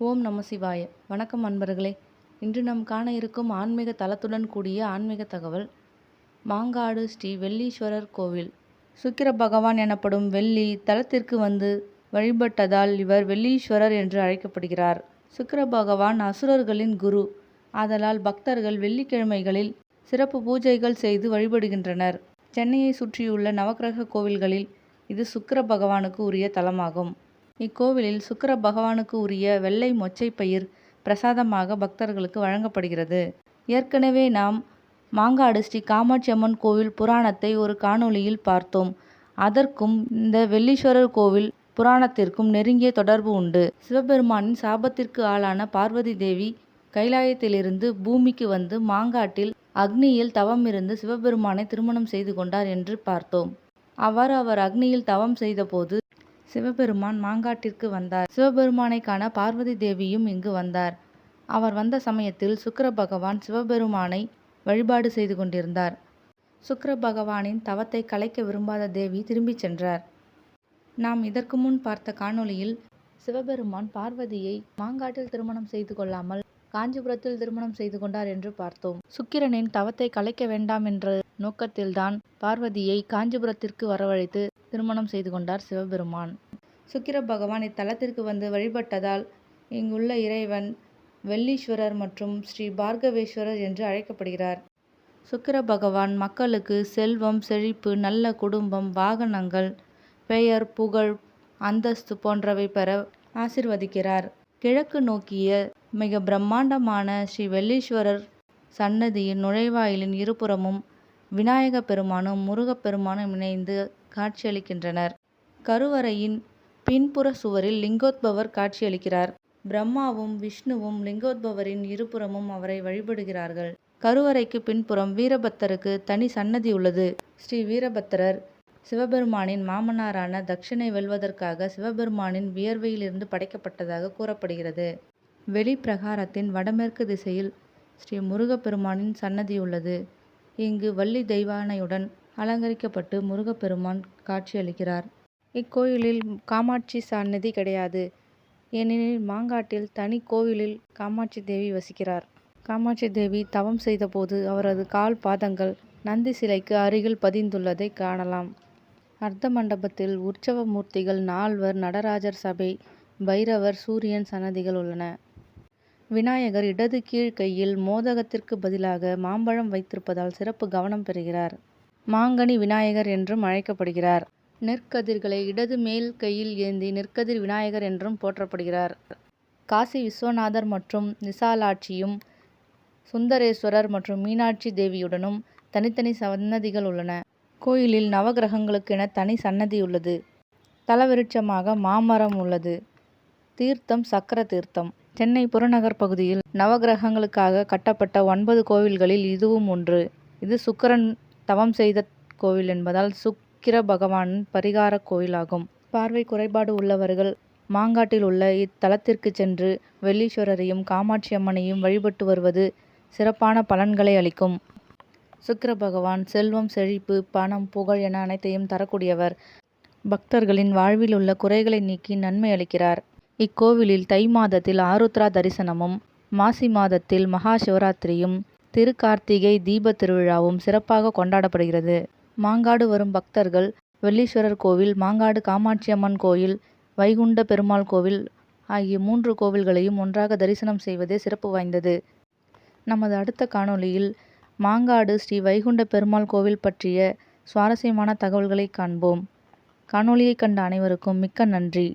ஓம் நம சிவாய. வணக்கம் அன்பர்களே. இன்று நாம் காண இருக்கும் ஆன்மீக தலத்துடன் கூடிய ஆன்மீக தகவல் மாங்காடு ஸ்ரீ வெள்ளீஸ்வரர் கோவில். சுக்கிர பகவான் எனப்படும் வெள்ளி தலத்திற்கு வந்து வழிபட்டதால் இவர் வெள்ளீஸ்வரர் என்று அழைக்கப்படுகிறார். சுக்கிர பகவான் அசுரர்களின் குரு. ஆதலால் பக்தர்கள் வெள்ளிக்கிழமைகளில் சிறப்பு பூஜைகள் செய்து வழிபடுகின்றனர். சென்னையை சுற்றியுள்ள நவக்கிரக கோவில்களில் இது சுக்கிர பகவானுக்கு உரிய தலமாகும். இக்கோவிலில் சுக்கர பகவானுக்கு உரிய வெள்ளை மொச்சை பயிர் பிரசாதமாக பக்தர்களுக்கு வழங்கப்படுகிறது. ஏற்கனவே நாம் மாங்காடு ஸ்ரீ காமாட்சி அம்மன் கோவில் புராணத்தை ஒரு காணொளியில் பார்த்தோம். அதற்கும் இந்த வெள்ளீஸ்வரர் கோவில் புராணத்திற்கும் நெருங்கிய தொடர்பு உண்டு. சிவபெருமானின் சாபத்திற்கு ஆளான பார்வதி தேவி கைலாயத்திலிருந்து பூமிக்கு வந்து மாங்காட்டில் அக்னியில் தவம் இருந்து சிவபெருமானை திருமணம் செய்து கொண்டார் என்று பார்த்தோம். அவ்வாறு அவர் அக்னியில் தவம் செய்தபோது சிவபெருமான் மாங்காட்டிற்கு வந்தார். சிவபெருமானை காண பார்வதி தேவியும் இங்கு வந்தார். அவர் வந்த சமயத்தில் சுக்கர பகவான் சிவபெருமானை வழிபாடு செய்து கொண்டிருந்தார். சுக்கர பகவானின் தவத்தை கலைக்க விரும்பாத தேவி திரும்பிச் சென்றார். நாம் இதற்கு முன் பார்த்த காணொளியில் சிவபெருமான் பார்வதியை மாங்காட்டில் திருமணம் செய்து கொள்ளாமல் காஞ்சிபுரத்தில் திருமணம் செய்து கொண்டார் என்று பார்த்தோம். சுக்கிரனின் தவத்தை கலைக்க வேண்டாம் என்ற நோக்கத்தில்தான் பார்வதியை காஞ்சிபுரத்திற்கு வரவழைத்து திருமணம் செய்து கொண்டார் சிவபெருமான். சுக்கிர பகவான் இத்தலத்திற்கு வந்து வழிபட்டதால் இங்குள்ள இறைவன் வெள்ளீஸ்வரர் மற்றும் ஸ்ரீ பார்கவேஸ்வரர் என்று அழைக்கப்படுகிறார். சுக்கிர பகவான் மக்களுக்கு செல்வம் செழிப்பு நல்ல குடும்பம் வாகனங்கள் பெயர் புகழ் அந்தஸ்து போன்றவை பெற ஆசிர்வதிக்கிறார். கிழக்கு நோக்கிய மிக பிரம்மாண்டமான ஸ்ரீ வெள்ளீஸ்வரர் சன்னதியின் நுழைவாயிலின் இருபுறமும் விநாயக பெருமானும் முருகப்பெருமானும் இணைந்து காட்சியளிக்கின்றனர். கருவறையின் பின்புற சுவரில் லிங்கோத்பவர் காட்சியளிக்கிறார். பிரம்மாவும் விஷ்ணுவும் லிங்கோத்பவரின் இருபுறமும் அவரை வழிபடுகிறார்கள். கருவறைக்கு பின்புறம் வீரபத்தருக்கு தனி சன்னதி உள்ளது. ஸ்ரீ வீரபத்திரர் சிவபெருமானின் மாமனாரான தக்ஷனை வெல்வதற்காக சிவபெருமானின் வியர்வையிலிருந்து படைக்கப்பட்டதாக கூறப்படுகிறது. வெளிப்பிரகாரத்தின் வடமேற்கு திசையில் ஸ்ரீ முருகப்பெருமானின் சன்னதி உள்ளது. இங்கு வள்ளி தெய்வானையுடன் அலங்கரிக்கப்பட்டு முருகப்பெருமான் காட்சியளிக்கிறார். இக்கோயிலில் காமாட்சி சன்னதி கிடையாது. ஏனெனில் மாங்காட்டில் தனி கோவிலில் காமாட்சி தேவி வசிக்கிறார். காமாட்சி தேவி தவம் செய்தபோது அவரது கால் பாதங்கள் நந்தி சிலைக்கு அருகில் பதிந்துள்ளதை காணலாம். அர்த்த மண்டபத்தில் உற்சவ மூர்த்திகள் நால்வர் நடராஜர் சபை பைரவர் சூரியன் சன்னதிகள் உள்ளன. விநாயகர் இடது கீழ் கையில் மோதகத்திற்கு பதிலாக மாம்பழம் வைத்திருப்பதால் சிறப்பு கவனம் பெறுகிறார். மாங்கனி விநாயகர் என்றும் அழைக்கப்படுகிறார். நெற்கதிர்களை இடது மேல் கையில் ஏந்தி நெற்கதிர் விநாயகர் என்றும் போற்றப்படுகிறார். காசி விஸ்வநாதர் மற்றும் விசாலாட்சியும் சுந்தரேஸ்வரர் மற்றும் மீனாட்சி தேவியுடனும் தனித்தனி சன்னதிகள் உள்ளன. கோயிலில் நவகிரகங்களுக்கென தனி சன்னதி உள்ளது. தலவிருட்சமாக மாமரம் உள்ளது. தீர்த்தம் சக்கர தீர்த்தம். சென்னை புறநகர் பகுதியில் நவகிரகங்களுக்காக கட்டப்பட்ட ஒன்பது கோவில்களில் இதுவும் ஒன்று. இது சுக்கரன் தவம் செய்த கோவில் என்பதால் சுக்கிர பகவானின் பரிகார கோயிலாகும். பார்வை குறைபாடு உள்ளவர்கள் மாங்காட்டில் உள்ள இத்தலத்திற்கு சென்று வெள்ளீஸ்வரரையும் காமாட்சி அம்மனையும் வழிபட்டு வருவது சிறப்பான பலன்களை அளிக்கும். சுக்கிர பகவான் செல்வம் செழிப்பு பணம் புகழ் என அனைத்தையும் தரக்கூடியவர். பக்தர்களின் வாழ்வில் உள்ள குறைகளை நீக்கி நன்மை அளிக்கிறார். இக்கோவிலில் தை மாதத்தில் ஆருத்ரா தரிசனமும் மாசி மாதத்தில் மகா சிவராத்திரியும் திருக்கார்த்திகை தீப திருவிழாவும் சிறப்பாக கொண்டாடப்படுகிறது. மாங்காடு வரும் பக்தர்கள் வெள்ளீஸ்வரர் கோவில் மாங்காடு காமாட்சி அம்மன் கோயில் வைகுண்ட பெருமாள் கோவில் ஆகிய மூன்று கோவில்களையும் ஒன்றாக தரிசனம் செய்வதே சிறப்பு வாய்ந்தது. நமது அடுத்த காணொளியில் மாங்காடு ஸ்ரீ வைகுண்ட பெருமாள் கோவில் பற்றிய சுவாரஸ்யமான தகவல்களை காண்போம். காணொளியை கண்ட அனைவருக்கும் மிக்க நன்றி.